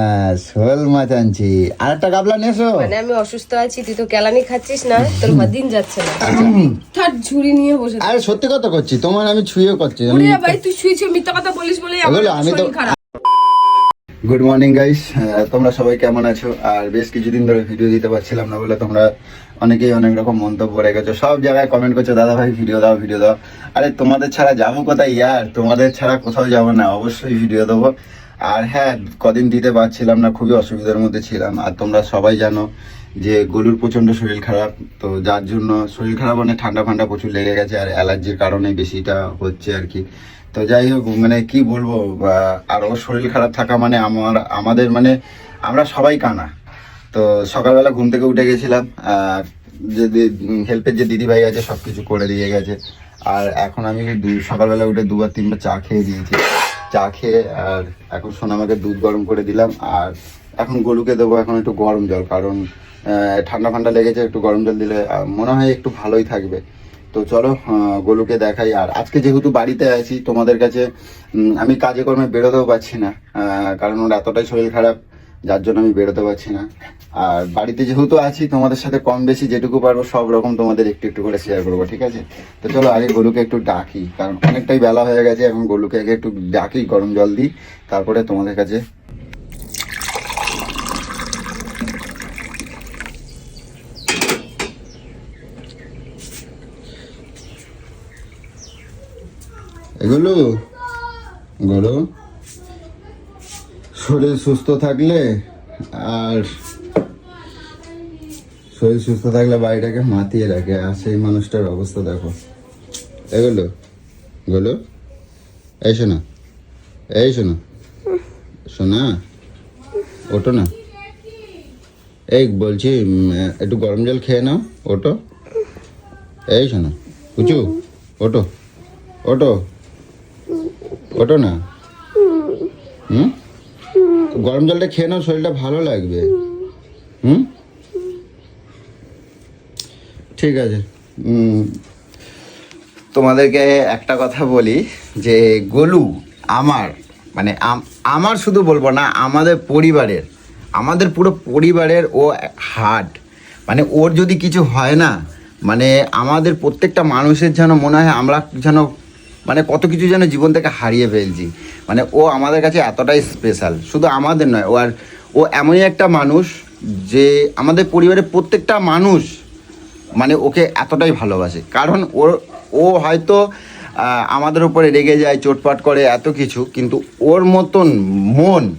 হ্যাঁ, শোল মাছ আনছি আর একটা গাবলা নেছো মানে আমি অসুস্থ আছি তুই তো কেলানি খাচ্ছিস না তোর দিন যাচ্ছে না। থার ঝুড়ি নিয়ে বসে আরে সত্যি কথা করছি তোমার আমি ছুঁয়ে করছি ওরে ভাই তুই শুয়েছিস মিথ্যা কথা বলিস বলে আমি তো গুড মর্নিং গাইস তোমরা সবাই কেমন আছো? আর বেশ কিছুদিন ধরে ভিডিও দিতে পারছিলাম না বলে তোমরা অনেকেই অনেক রকম মন্তব্য রেখেছো। সব জায়গায় কমেন্ট করছ দাদা ভাই ভিডিও দাও ভিডিও দাও। আরে তোমাদের ছাড়া যাব কোথায়? ইয়ার তোমাদের ছাড়া কোথাও যাব না। অবশ্যই ভিডিও দেবো। আর হ্যাঁ কদিন দিতে পারছিলাম না, খুবই অসুবিধার মধ্যে ছিলাম। আর তোমরা সবাই জানো যে গরুর প্রচণ্ড শরীর খারাপ, তো যার জন্য শরীর খারাপ মানে ঠান্ডা ফান্ডা প্রচুর লেগে গেছে আর অ্যালার্জির কারণে বেশিটা হচ্ছে আর কি। তো যাই হোক মানে কি বলব আর ওর শরীর খারাপ থাকা মানে আমার, আমাদের মানে আমরা সবাই কানা। তো সকালবেলা ঘুম থেকে উঠে গেছিলাম, আর যে হেল্পের যে দিদিভাই আছে সব কিছু করে দিয়ে গেছে। আর এখন আমি সকালবেলা উঠে দুবার তিনবার চা খেয়ে দিয়েছি। চা খেয়ে, আর এখন সোনামাকে দুধ গরম করে দিলাম, আর এখন গরুকে দেবো এখন একটু গরম জল, কারণ ঠান্ডা ফান্ডা লেগেছে, একটু গরম জল দিলে মনে হয় একটু ভালোই থাকবে। তো চলো গোলুকে দেখাই, আর আজকে যেহেতু বাড়িতে আছি, তোমাদের কাছে আমি কাজে কর্মে বেরোতেও পারছি না কারণ ওর এতটাই শরীর খারাপ, যার জন্য আমি বেরোতে পারছি না। আর বাড়িতে যেহেতু আছি, তোমাদের সাথে কম বেশি যেটুকু পারব, সব রকম তোমাদের একটু একটু করে শেয়ার করব, ঠিক আছে? তো চলো আগে গরুকে একটু ডাকি, কারণ অনেকটাই বেলা হয়ে গেছে, এখন গরুকে আগে একটু ডাকি, গরম জল দিই, তারপরে তোমাদের কাছে এগুলো? গরু? শরীর সুস্থ থাকলে আর শরীর সুস্থ থাকলে বাড়িটাকে মাতিয়ে রাখে। আর সেই মানুষটার অবস্থা দেখো। এগুলো গুলো এই শোনা, এই শোনো, শোনা ওটো না। এই বলছি একটু গরম জল খেয়ে নাও ওটো এই শোনা কুচু ওটো ওটো ওটো না। হুম? গরম জলটা খেয়ে নাও, শরীরটা ভালো লাগবে। হুম? ঠিক আছে। তোমাদেরকে একটা কথা বলি, যে গোলু আমার মানে আমার শুধু বলব না, আমাদের পরিবারের, আমাদের পুরো পরিবারের ও হার্ট মানে ওর যদি কিছু হয় না মানে আমাদের প্রত্যেকটা মানুষের যেন মনে হয় আমরা যেন মানে কত কিছু যেন জীবন থেকে হারিয়ে ফেলছি। মানে ও আমাদের কাছে এতটাই স্পেশাল শুধু আমাদের নয়, ও আর, ও এমনই একটা মানুষ যে আমাদের পরিবারের প্রত্যেকটা মানুষ মানে ওকে এতটাই ভালোবাসে। কারণ ওর ও হয়তো আমাদের উপরে রেগে যায়, চোটপাট করে, এত কিছু, কিন্তু ওর মতন মন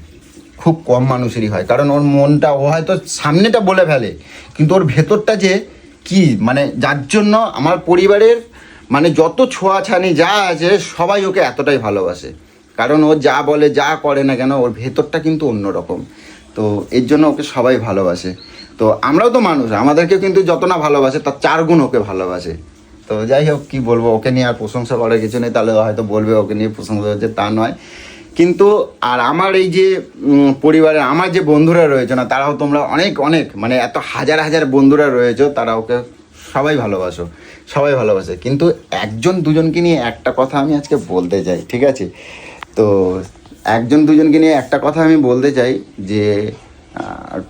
খুব কম মানুষেরই হয়। কারণ ওর মনটা, ও হয়তো সামনেটা বলে ফেলে, কিন্তু ওর ভেতরটা যে কি মানে যার জন্য আমার পরিবারের মানে যত ছোঁয়াছানি যা আছে, সবাই ওকে এতটাই ভালোবাসে। কারণ ও যা বলে, যা করে না কেন, ওর ভেতরটা কিন্তু অন্যরকম। তো এর জন্য ওকে সবাই ভালোবাসে। তো আমরাও তো মানুষ আমাদেরকে কিন্তু যত না ভালোবাসে তার চার গুণ ওকে ভালোবাসে। তো যাই হোক কি বলব ওকে নিয়ে আর প্রশংসা করার কিছু নেই তাহলে হয়তো বলবে ওকে নিয়ে প্রশংসা হচ্ছে তা নয়। কিন্তু আর আমার এই যে উম, পরিবারের আমার যে বন্ধুরা রয়েছে না তারাও তোমরা অনেক অনেক মানে এত হাজার হাজার বন্ধুরা রয়েছে তারা ওকে সবাই ভালোবাসো সবাই ভালোবাসে। কিন্তু একজন দুজনকে নিয়ে একটা কথা আমি আজকে বলতে চাই ঠিক আছে? তো একজন দুজনকে নিয়ে একটা কথা আমি বলতে চাই যে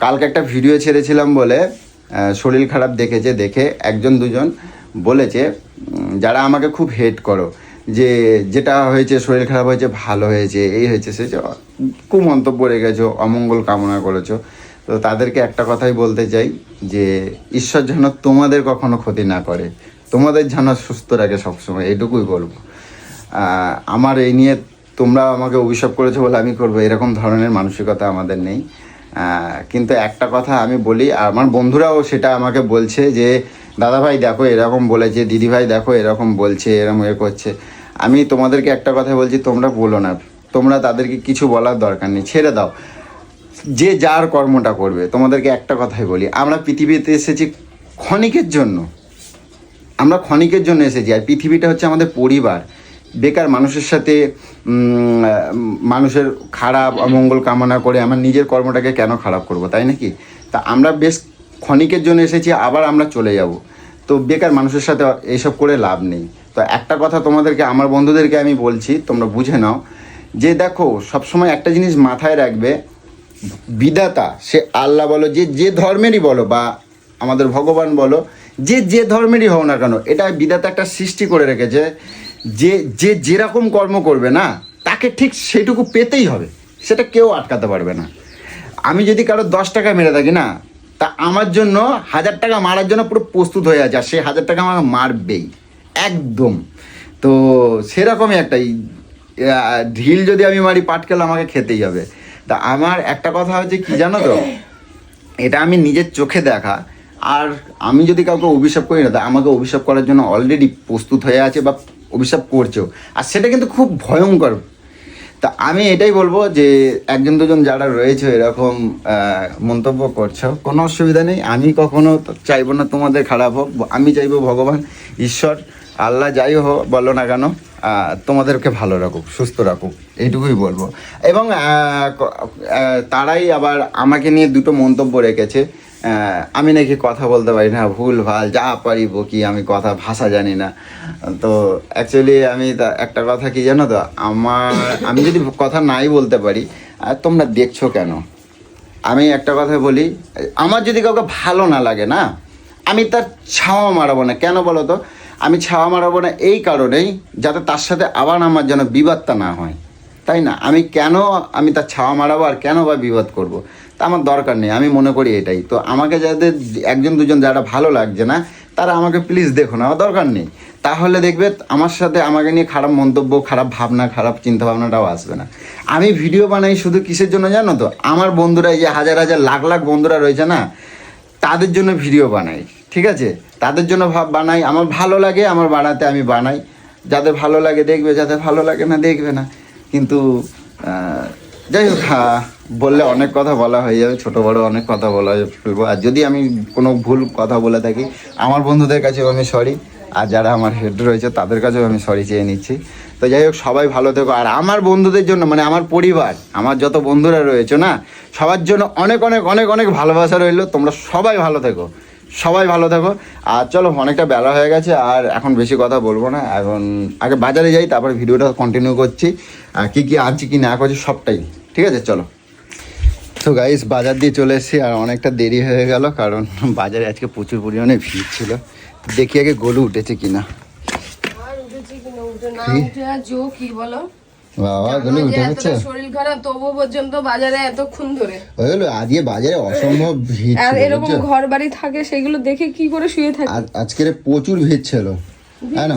কালকে একটা ভিডিও ছেড়েছিলাম বলে শরীর খারাপ দেখেছে, দেখে একজন দুজন বলেছে যারা আমাকে খুব হেট করো, যে যেটা হয়েছে শরীর খারাপ হয়েছে, ভালো হয়েছে, এই হয়েছে, সে খুব মন্তব্য রেখেছো, অমঙ্গল কামনা করেছ। তো তাদেরকে একটা কথাই বলতে চাই, যে ঈশ্বর যেন তোমাদের কখনো ক্ষতি না করে, তোমাদের যেন সুস্থ রাখে সবসময়, এটুকুই বলব। আমার এই নিয়ে তোমরা আমাকে অভিশাপ করেছ বলে আমি করব, এরকম ধরনের মানসিকতা আমাদের নেই। কিন্তু একটা কথা আমি বলি, আমার বন্ধুরাও সেটা আমাকে বলছে যে দাদা ভাই দেখো, এরকম বলেছে দিদি ভাই দেখো, এরকম বলছে এরকম এ করছে। আমি তোমাদেরকে একটা কথা বলছি, তোমরা বলো না। তোমরা তাদেরকে কিছু বলার দরকার নেই, ছেড়ে দাও। যে যার কর্মটা করবে, তোমাদেরকে একটা কথাই বলি, আমরা পৃথিবীতে এসেছি ক্ষণিকের জন্য। আমরা ক্ষণিকের জন্য এসেছি, আর পৃথিবীটা হচ্ছে আমাদের পরিবার। বেকার মানুষের সাথে মানুষের খারাপ অমঙ্গল কামনা করে আমার নিজের কর্মটাকে কেন খারাপ করব তাই নাকি? তা আমরা বেশ ক্ষণিকের জন্য এসেছি আবার আমরা চলে যাব। তো বেকার মানুষের সাথে এইসব করে লাভ নেই। তো একটা কথা তোমাদেরকে আমার বন্ধুদেরকে আমি বলছি তোমরা বুঝে নাও যে দেখো সবসময় একটা জিনিস মাথায় রাখবে বিধাতা সে আল্লাহ বলো যে যে ধর্মেরই বলো বা আমাদের ভগবান বলো যে যে ধর্মেরই হও না কেন এটা বিধাতা একটা সৃষ্টি করে রেখেছে। যে যে যেরকম কর্ম করবে না, তাকে ঠিক সেটুকু পেতেই হবে। সেটা কেউ আটকাতে পারবে না। আমি যদি কারও দশ টাকা মেরে থাকি না, তা আমার জন্য হাজার টাকা মারার জন্য পুরো প্রস্তুত হয়ে আছে, আর সে হাজার টাকা আমাকে মারবেই। একদম। তো সেরকমই একটাই ঢিল যদি আমি মারি পাটকেল আমাকে খেতেই হবে। তা আমার একটা কথা হচ্ছে কি জানো তো? এটা আমি নিজের চোখে দেখা, আর আমি যদি কাউকে অভিশাপ করি না, তা আমাকে অভিশাপ করার জন্য অলরেডি প্রস্তুত হয়ে আছে, বা অভিশাপ করছেও। আর সেটা কিন্তু খুব ভয়ঙ্কর। তা আমি এটাই বলব যে, একজন দুজন যারা রয়েছে, এরকম মন্তব্য করছ কোনো অসুবিধা নেই। আমি কখনো চাইব না তোমাদের খারাপ হোক। আমি চাইব ভগবান, ঈশ্বর, আল্লাহ যাই হোক, বলো না কেন তোমাদেরকে ভালো রাখুক, সুস্থ রাখুক, এইটুকুই বলব। এবং তারাই আবার আমাকে নিয়ে দুটো মন্তব্য রেখেছে। আমি নাকি কথা বলতে পারি না, ভুল, ভালো, যা পারি বকি, আমি কথা, ভাষা জানি না। তো অ্যাকচুয়ালি আমি একটা কথা কি জানো তো, আমার, আমি যদি কথা নাই বলতে পারি আর তোমরা দেখছ কেন? আমি একটা কথা বলি, আমার যদি কাউকে ভালো না লাগে না, আমি তার ছাওয়া মারাবো না। কেন বলো তো? আমি ছাওয়া মারাবো না এই কারণেই যাতে তার সাথে আবার আমার যেন বিবাদটা না হয়। তাই না? আমি কেন আমি তার ছাওয়া মারাবো আর কেন বা বিবাদ করব। তা আমার দরকার নেই, আমি মনে করি এটাই। তো আমাকে যাদের একজন দুজন যারা ভালো লাগছে না, তারা আমাকে প্লিজ দেখো না আমার দরকার নেই। তাহলে দেখবে আমার সাথে আমাকে নিয়ে খারাপ মন্তব্য, খারাপ ভাবনা, খারাপ চিন্তা ভাবনাটাও আসবে না। আমি ভিডিও বানাই শুধু কিসের জন্য জানো তো? আমার বন্ধুরা যে হাজার হাজার লাখ লাখ বন্ধুরা রয়েছে না, তাদের জন্য ভিডিও বানাই, ঠিক আছে? তাদের জন্য ভাব বানাই, আমার ভালো লাগে, আমার বানাতে আমি বানাই। যাদের ভালো লাগে দেখবে, যাদের ভালো লাগে না দেখবে না। কিন্তু যাই হোক হ্যাঁ, বললে অনেক কথা বলা হয়ে যাবে ছোট বড় অনেক কথা বলা ফেলব। আর যদি আমি কোনো ভুল কথা বলে থাকি আমার বন্ধুদের কাছেও আমি সরি আর যারা আমার হেড রয়েছে তাদের কাছেও আমি সরি চেয়ে নিচ্ছি। তো যাই হোক সবাই ভালো থেকো। আর আমার বন্ধুদের জন্য মানে আমার পরিবার আমার যত বন্ধুরা রয়েছে না সবার জন্য অনেক অনেক অনেক অনেক ভালোবাসা রইল। তোমরা সবাই ভালো থেকো সবাই ভালো থেকো। আর চলো অনেকটা বেলা হয়ে গেছে আর এখন বেশি কথা বলব না। এখন আগে বাজারে যাই তারপরে ভিডিওটা কন্টিনিউ করছি। আর কী কী আনছি কি না করছি সবটাই। ঠিক আছে চলো। তো গাইস বাজার দিয়ে চলে এসেছি আর অনেকটা দেরি হয়ে গেল কারণ বাজারে আজকে প্রচুর পরিমাণে ভিড় ছিল। দেখি আগে গরু উঠেছে কিনা। বাবা গরু উঠে গেছে? শরীর খারাপ তবু পর্যন্ত বাজারে এতক্ষণ ধরে। ওই হলো আজকে বাজারে অসম্ভব ভিড় আর এরকম ঘর বাড়ি থাকে সেগুলো দেখে কি করে শুয়ে থাকি? আজকের প্রচুর ভিড় ছিল হ্যাঁ না?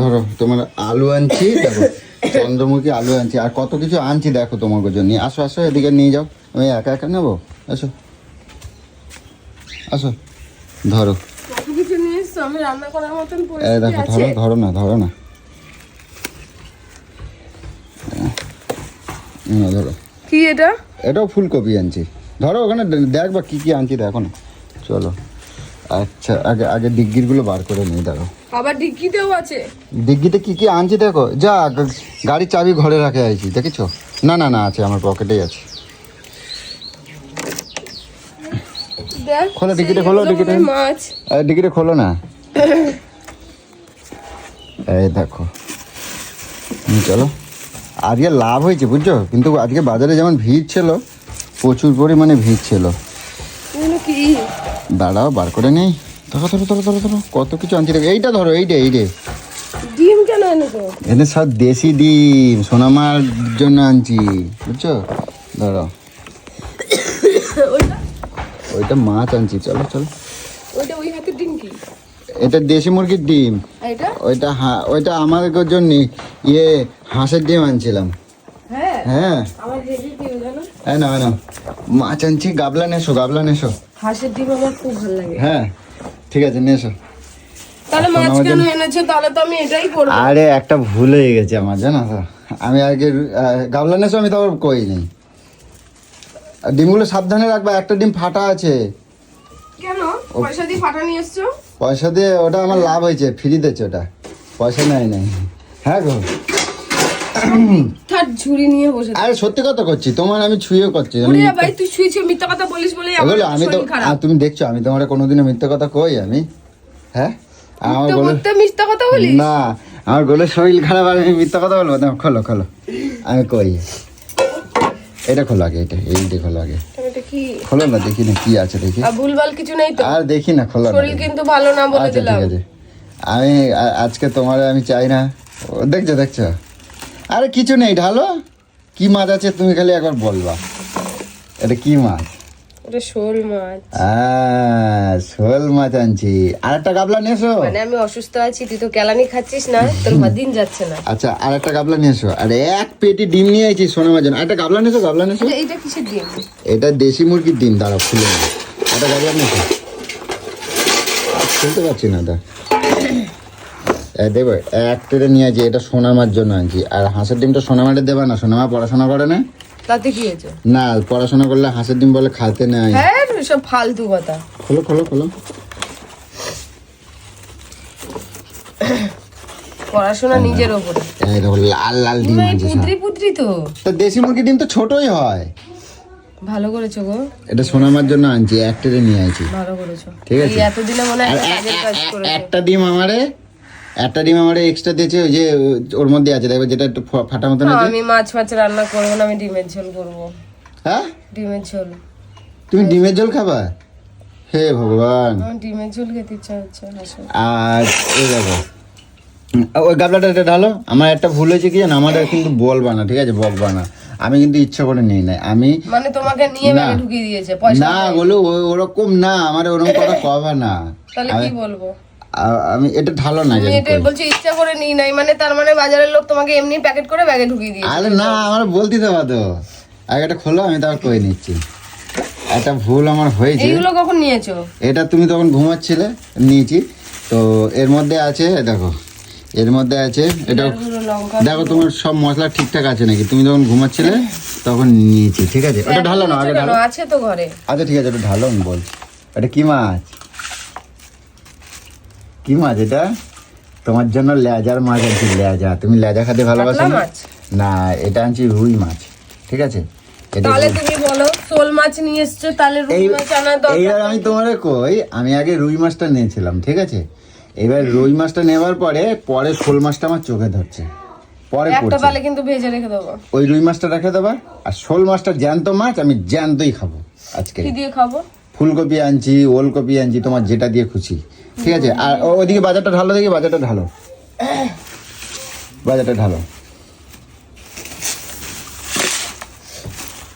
ধরো তোমার আলু আনছি দেখো চন্দ্রমুখী আলু আনছি। আর কত কিছু আনছি দেখো তোমাকে জন্য। আসো আসো এদিকে নিয়ে যাও। আমি একা একা নেব? আসো। আসো। ধরো। দেখো ধরো ধরো না ধরো না। ধরো। কি এটা? এটাও ফুলকপি আনছি। ধরো ওখানে দেখবা কি কি আনছি দেখো না। চলো। আচ্ছা আগে আগে ডিগ্গিরগুলো বার করে নিই দেখো আবার ডিক্কিতেও আছে। ডিগ্গিতে কি কি আনছি দেখো। যা গাড়ির চাবি ঘরে রাখে আইছি দেখেছ? না না না আছে আমার পকেটেই আছে। খোলো, সেই খোলো। মনে মাছ। আরে ডিগ্গিটা খোলো না। এই দেখো। চলো। আজকে লাভ হয়েছে বুঝছ? কিন্তু আজকে বাজারে যেমন ভিড় ছিল প্রচুর পরিমাণে ভিড় ছিল। দাঁড়াও বার করে নেই। ধরো ধরো ধরো ধরো ধরো কত কিছু আনছি দেখো। এইটা ধরো এইটা এইটা। ডিম কেন এনেছো? এদের সব দেশি ডিম সোনামার জন্য আনছি বুঝছ? ধরো। ওইটা? মাছ আনছি চলো চলো। ওইটা ওই হাতের ডিম কি? এটা দেশি মুরগির ডিম। ওইটা ওইটা আমাদের জন্য ইয়ে হাঁসের ডিম আনছিলাম। হ্যাঁ? হ্যাঁ। আমার হ্যাঁ না না। মাছ আনছি গাবলা নেসো গাবলা নেসো হাঁসের ডিম আমার খুব ভালো লাগে। হ্যাঁ। ঠিক আছে নেসো তাহলে মাছ কেন এনেছো? তাহলে তো আমি এটাই করব। আরে একটা ভুল হয়ে গেছে আমার জানো তো। আমি আগে গাবলা নেসো আমি তো আবার কই নেই ডিমগুলো সাবধানে রাখবা একটা ডিম ফাটা আছে। কেন? পয়সা দিয়ে ফাটা নিয়ে এসছো? পয়সা দিয়ে ওটা আমার লাভ হয়েছে ফ্রি দিচ্ছে ওটা। পয়সা নেয় নাই। হ্যাঁ গো। থার ঝুড়ি নিয়ে বসে। আরে সত্যি কথা করছি তোমার আমি করছি। আমি ভাই তুই শুয়েছিস মিথ্যা কথা বলিস বলে আমার এগুলো আমি তো তুমি দেখছ আমি তোমার কোনোদিনও মিথ্যা কথা কই আমি? হ্যাঁ? আমার তো মিথ্যা কথা বলিস? না আমার গোলে শরীর খারাপ আর আমি মিথ্যা কথা বলব না। খোলো খোলো। আমি কই? এটা খোলো আগে এটা এইটা খোলো আগে। খোলো না দেখি না কি আছে দেখি। আর ভুলভাল কিছু নেই তো? আর দেখি না খোলো শরীর কিন্তু ভালো না বলে আচ্ছা দিলাম। ঠিক আছে। আমি আজকে তোমার আমি চাই না। দেখছ দেখছ? আরে কিছু নেই ঢালো। কি মাছ আছে তুমি খালি একবার বলবা। এটা কি মাছ? ওটা শোল মাছ। আহ, শোল মাছ আনছি। আর একটা গাবলা নিয়ে এসো। মানে আমি অসুস্থ আছি তুই তো কেলানি খাচ্ছিস না তোর দিন যাচ্ছে না। আচ্ছা আর একটা গাবলা নিয়ে এসো। আর এক পেটি ডিম নিয়ে আইছি সোনা মাছ একটা গাবলা নিয়ে এসো গাবলা নিয়ে এসো। এটা- কিসের ডিম? এটা দেশি মুরগির ডিম দাঁড়াও খুলে একটা গাবলা নিয়ে এসো। খুলতে পারছি না দা এ দেবো এক ট্রে নিয়ে আছি এটা সোনা মাছ জন্য আনছি। আর হাঁসের ডিমটা সোনা মাঠে দেবে না? সোনা মা পড়াশোনা করে না? তাতে কি হয়েছে? না পড়াশোনা করলে হাঁসের ডিম বলে খাতে নাই হ্যাঁ সব ফালতু কথা। খোলো খোলো খোলো। পড়াশোনা নিজের ওপরে। এই দেখো লাল লাল ডিম আছে পুত্রি পুত্রি তো। তো দেশি মুরগির ডিম তো ছোটই হয়। ভালো করেছ গো। এটা সোনা মাছ জন্য আনছি এক ট্রে নিয়ে আইছি। ভালো করেছ। ঠিক আছে। এতদিনে মনে হয় একটা ডিম আমারে একটা ডিম আমারে এক্সট্রা দিয়েছে ওই যে ওর মধ্যে আছে দেখবে যেটা একটু ফাটা মতন না, আছে। আমি মাছ মাছ রান্না করব না আমি ডিমের ঝোল করব। হ্যাঁ? ডিমের ঝোল। তুমি ডিমের ঝোল খাবা? হে ভগবান। আমার ডিমের ঝোল খেতে ইচ্ছা হচ্ছে আর এই দেখো ওই গাবলাটা এটা ঢালো আমার একটা ভুল হয়েছে কি জানো? আমাদের কিন্তু বলবা না ঠিক আছে? বকবা না আমি কিন্তু ইচ্ছা করে নিই নাই আমি মানে তোমাকে নিয়ে না। ঢুকিয়ে দিয়েছে পয়সা না বলো ওরকম না আমার ওরকম কথা কবা না। তাহলে কি বলব? আমি এটা ঢালো না এটা বলছো ইচ্ছা করে নিই নাই মানে তার মানে বাজারের লোক তোমাকে এমনি প্যাকেট করে ব্যাগে ঢুকিয়ে দিয়েছে আরে না আমার বলতে দেবা তো। আগে এটা খোলো আমি তারপর কয়ে নিচ্ছি। একটা ভুল আমার হয়েছে। এইগুলো কখন নিয়েছো? এটা তুমি তখন ঘুমাচ্ছিলে নিয়েছি। তো এর মধ্যে আছে দেখো এর মধ্যে আছে এটা দেখো তোমার সব মশলা ঠিকঠাক আছে নাকি? তুমি যখন ঘুমাচ্ছিলে তখন নিয়েছি ঠিক আছে? ওটা ঢালো না আগে? ঢালো। আছে তো ঘরে। আচ্ছা ঠিক আছে ওটা ঢালো আমি বল এটা কি মাছ? কি মাছ এটা? তোমার জন্য লেজার মাছ আনছি লেজা। তুমি লেজা খেতে ভালোবাসো না? না এটা আনছি রুই মাছ ঠিক আছে? তাহলে তুমি বলো শোল মাছ নিয়ে এসছো তাহলে রুই মাছ আনার দরকার এইবার আমি তোমারে কই আমি আগে রুই মাছটা নিয়েছিলাম ঠিক আছে? এবার রুই মাছটা নেওয়ার পরে পরে শোল মাছটা আমার চোখে ধরছে। পরে একটা পালে কিন্তু ভেজে রেখে দেবো। ওই রুই মাছটা রেখে দেবা আর শোল মাছটা জ্যান্ত মাছ আমি জ্যান্তই খাব আজকে। কি দিয়ে খাব? ফুলকপি আনছি ওলকপি আনছি তোমার যেটা দিয়ে খুশি। ঠিক আছে আর ও- ওদিকে বাজারটা ঢালো দেখি বাজারটা ঢালো। বাজারটা ঢালো।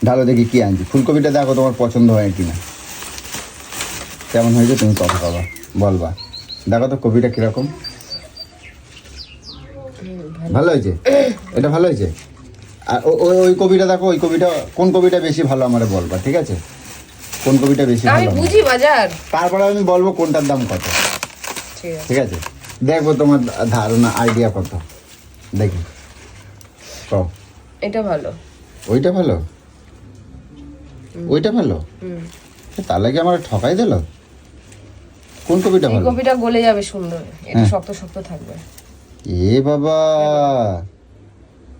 ঢালো দেখি কি আনছি। ফুলকপিটা দেখো তোমার পছন্দ হয় কি না কেমন হয়েছে তুমি কথা পাবা বলবা। দেখো তো কপিটা কীরকম। ভালো হয়েছে? এটা ভালো হয়েছে? আর ওই ওই কপিটা দেখো ওই কপিটা কোন কপিটা বেশি ভালো আমার বলবা ঠিক আছে? কোন কপিটা বেশি ভালো বুঝি বাজার। তারপরে আমি বলব কোনটার দাম কত। ঠিক আছে। দেখব তোমার ধারণা আইডিয়া কত। দেখি। কও। এটা ভালো। ওইটা ভালো? ওইটা ভালো? হুম। তাহলে কি আমার ঠকাই দিল? কোন কপিটা ভালো? কপিটা গলে যাবে সুন্দর। এটা হ্যাঁ। শক্ত শক্ত থাকবে। এ বাবা!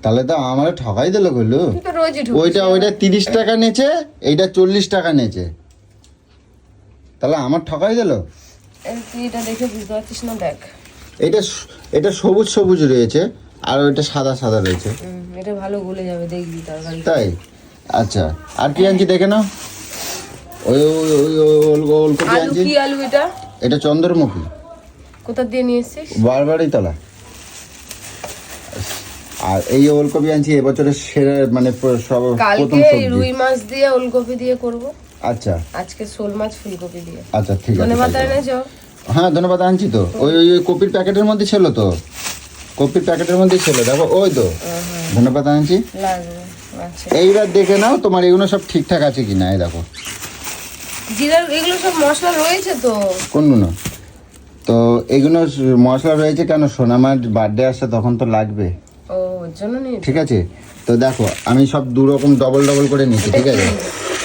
তাহলে তো আমার ঠকাই দিলগুলো। ওইটা ওইটা তিরিশ টাকা নেছে এইটা চল্লিশ টাকা নেছে তাহলে আমার ঠকাই দিল? এটা দেখে বুঝতে পারছিস না দেখ। এটা এটা সবুজ সবুজ রয়েছে আর ওইটা সাদা সাদা রয়েছে। এটা ভালো গলে যাবে দেখবি তরকারি তাই? আচ্ছা। আর কি আনছি দেখে নাও। ওই ওই ওই ওলকপি আনছি কি আলু এটা? এটা চন্দ্রমুখী। কোথা দিয়ে নিয়ে এসছিস? বারবারই তলা আর এই ওলকপি আনছি এবছরের সেরা মানে সব প্রথম সবজি। রুই মাছ দিয়ে ওলকপি দিয়ে করব। আচ্ছা। আজকে শোল মাছ ফুলকপি দিয়ে। আচ্ছা ঠিক আছে ধনে তাই পাতা এনেছো? হ্যাঁ ধন্যবাদ আনছি তো। ওই ওই ওই কপির প্যাকেটের মধ্যে ছিল তো। কপির প্যাকেটের মধ্যে ছিল দেখো ওই তো। ধন্যবাদ আনছি। এইবার দেখে নাও তোমার এগুলো সব ঠিকঠাক আছে কি না এই দেখো। জিরার এগুলো সব মশলা রয়েছে তো? কোনগুলো তো এগুলো মশলা রয়েছে কেন? সোনামার বার্থডে আসছে তখন তো লাগবে। ও জন্য ঠিক আছে? তো দেখো আমি সব দু রকম ডবল ডবল করে নিয়েছি ঠিক আছে?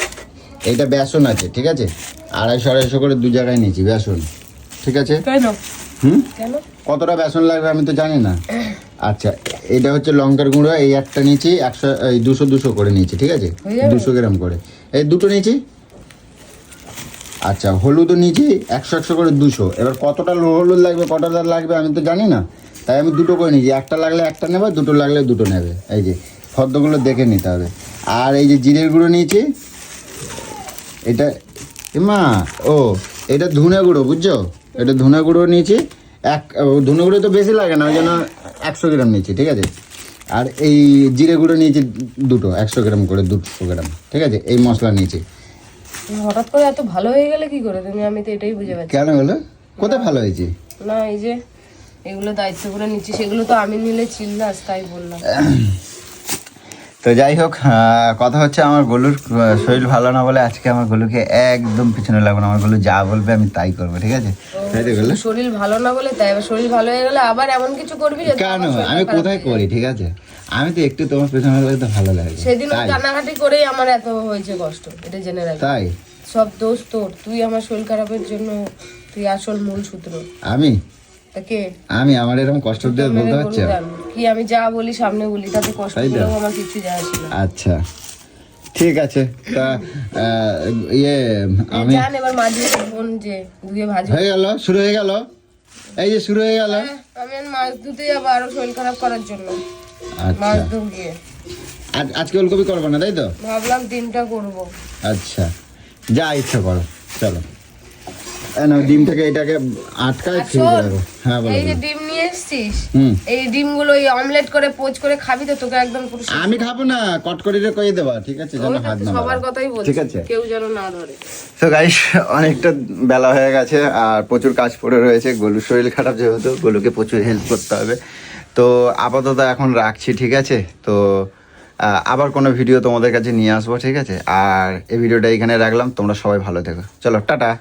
এটা বেসন আছে ঠিক আছে? আড়াইশো আড়াইশো করে দু জায়গায় নিয়েছি বেসন। ঠিক আছে? কেন? হুম? কেন? কতটা বেসন লাগবে আমি তো জানি না। আচ্ছা এটা হচ্ছে লঙ্কার গুঁড়ো এই একটা নিয়েছি একশো এই দুশো দুশো করে নিয়েছি ঠিক আছে? দুশো গ্রাম করে। এই দুটো নিয়েছি? আচ্ছা হলুদও নিয়েছি একশো একশো করে দুশো। এবার কতটা হলুদ লাগবে কতটা লাগবে আমি তো জানি না। তাই আমি দুটো করে নিয়েছি একটা লাগলে একটা নেবে দুটো লাগলে দুটো নেবে। এই যে ফর্দগুলো দেখে নিতে হবে। আর এই যে জিরের গুঁড়ো নিয়েছি এটা মা ও এটা ধুনে গুঁড়ো বুঝছ? এটা ধুনে গুঁড়ো নিয়েছি। এক ধুনে গুঁড়ো তো বেশি লাগে না ওই জন্য একশো গ্রাম নিয়েছি ঠিক আছে? আর এই জিরে গুঁড়ো নিয়েছি দুটো একশো গ্রাম করে দুশো গ্রাম ঠিক আছে? এই মশলা নিয়েছি। হঠাৎ করে এত ভালো হয়ে গেলে কি করে? তুমি আমি তো এটাই বুঝে পাচ্ছি। কেন হলো কোথায় ভালো হয়েছে? না এই যে এগুলো দায়িত্ব করে নিচ্ছি সেগুলো তো আমি নিলে চিল্লাস তাই বললাম। তো যাই হোক কথা হচ্ছে আমার গলুর শরীর ভালো না বলে আজকে আমার গলুকে একদম পিছনে লাগবে না। আমার গলু যা বলবে আমি তাই করব ঠিক আছে? তাই তো গলু? শরীর ভালো না বলে তাই শরীর ভালো হয়ে গেলে আবার এমন কিছু করবি যে কেন? আমি কোথায় করি ঠিক আছে? আমি তো একটু তোমার পেছনে লাগলে তো ভালো লাগে। সেদিন কান্নাকাটি করেই আমার এত হয়েছে কষ্ট এটা জেনে রাখি। তাই? সব দোষ তোর তুই আমার শরীর খারাপের জন্য তুই আসল মূল সূত্র। আমি? আমি আমার এরকম কষ্ট দিয়ে বলতে পারছ। কি আমি যা বলি সামনে বলি তাতে কষ্ট তো? আমার কিছু যায় আসে আচ্ছা। ঠিক আছে। তা ইয়ে আমি জান এবার মাঝে যে ধুয়ে ভাজি। হয়ে গেল? শুরু হয়ে গেল? এই যে শুরু হয়ে গেল? হ্যাঁ, আমি মাছ ধুতে যাব আরও শরীর খারাপ করার জন্য। মাছ আচ্ছা ধুব। গিয়ে আজ আজকে ওলকপি করব না তাই তো? ভাবলাম দিনটা করব। আচ্ছা। যা ইচ্ছা করো চলো। নাও, ডিমটাকে এটাকে আটকায় ফ্রিজে রাখো হ্যাঁ বলো এই যে ডিম নিয়ে এসছিস হুম। এই ডিমগুলো এই অমলেট করে পোচ করে খাবি তো তোকে একদম পুরো আমি খাব না কটকরিরে কয়ে দেবা ঠিক আছে যেন হাত না সবার কথাই বলছি ঠিক আছে। কেউ যেন না ধরে। তো গাইস অনেকটা বেলা হয়ে গেছে আর প্রচুর কাজ পড়ে রয়েছে গলুর শরীর খারাপ যেহেতু গলুকে প্রচুর হেল্প করতে হবে। তো আপাতত এখন রাখছি ঠিক আছে? তো আবার কোনো ভিডিও তোমাদের কাছে নিয়ে আসব ঠিক আছে? আর এই ভিডিওটা এখানে রাখলাম তোমরা সবাই ভালো থেকো। চলো টাটা।